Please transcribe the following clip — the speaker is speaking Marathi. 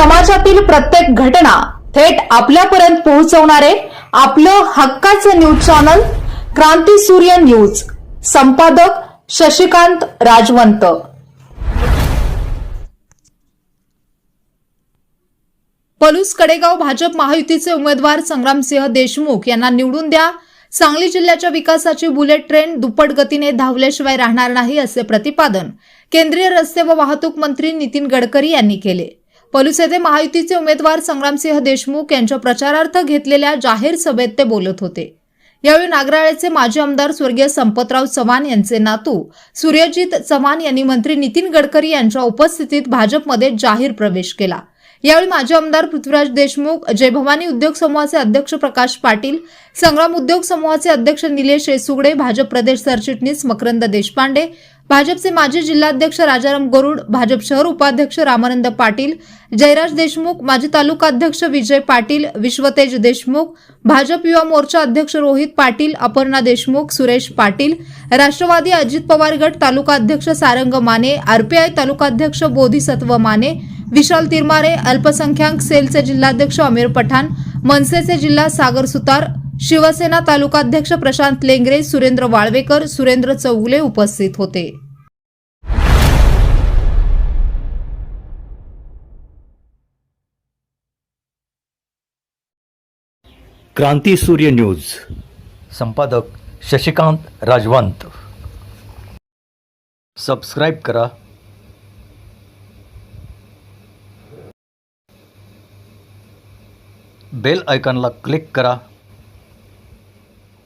समाजातील प्रत्येक घटना थेट आपल्यापर्यंत पोहोचवणारे आपलं हक्काचं न्यूज चॅनल क्रांती सूर्य न्यूज. संपादक शशिकांत राजवंत. पलूस कडेगाव भाजप महायुतीचे उमेदवार संग्रामसिंह देशमुख यांना निवडून द्या. सांगली जिल्ह्याच्या विकासाची बुलेट ट्रेन दुप्पट गतीने धावल्याशिवाय राहणार नाही असे प्रतिपादन केंद्रीय रस्ते व वाहतूक मंत्री नितीन गडकरी यांनी केले. पलूस येथे महायुतीचे उमेदवार संग्रामसिंह देशमुख यांच्या प्रचारार्थ घेतलेल्या जाहीर सभेत ते बोलत होते. यावेळी नागराळेचे माजी आमदार स्वर्गीय संपतराव चव्हाण यांचे नातू सूर्यजित चव्हाण यांनी मंत्री नितीन गडकरी यांच्या उपस्थितीत भाजपमध्ये जाहीर प्रवेश केला. यावेळी माजी आमदार पृथ्वीराज देशमुख जय भवानी उद्योग समूहाचे अध्यक्ष प्रकाश पाटील संग्राम उद्योग समूहाचे अध्यक्ष निलेश येसुगडे भाजप प्रदेश सरचिटणीस मकरंद देशपांडे भाजपचे माजी जिल्हाध्यक्ष राजाराम गरुड भाजप शहर उपाध्यक्ष रामानंद पाटील जयराज देशमुख माजी तालुकाध्यक्ष विजय पाटील विश्वतेज देशमुख भाजप युवा मोर्चा अध्यक्ष रोहित पाटील अपर्णा देशमुख सुरेश पाटील राष्ट्रवादी अजित पवार गट तालुकाध्यक्ष सारंग माने आरपीआय तालुकाध्यक्ष बोधिसत्व माने विशाल तिरमारे अल्पसंख्याक सेलचे जिल्हाध्यक्ष अमीर पठाण मनसेचे जिल्हा सागर सुतार शिवसेना तालुकाध्यक्ष प्रशांत लेंगरे सुरेंद्र वाळवेकर सुरेंद्र चौगुले उपस्थित होते. क्रांती सूर्य न्यूज. संपादक शशिकांत राजवंत. सबस्क्राईब करा. बेल आयकॉनला क्लिक करा.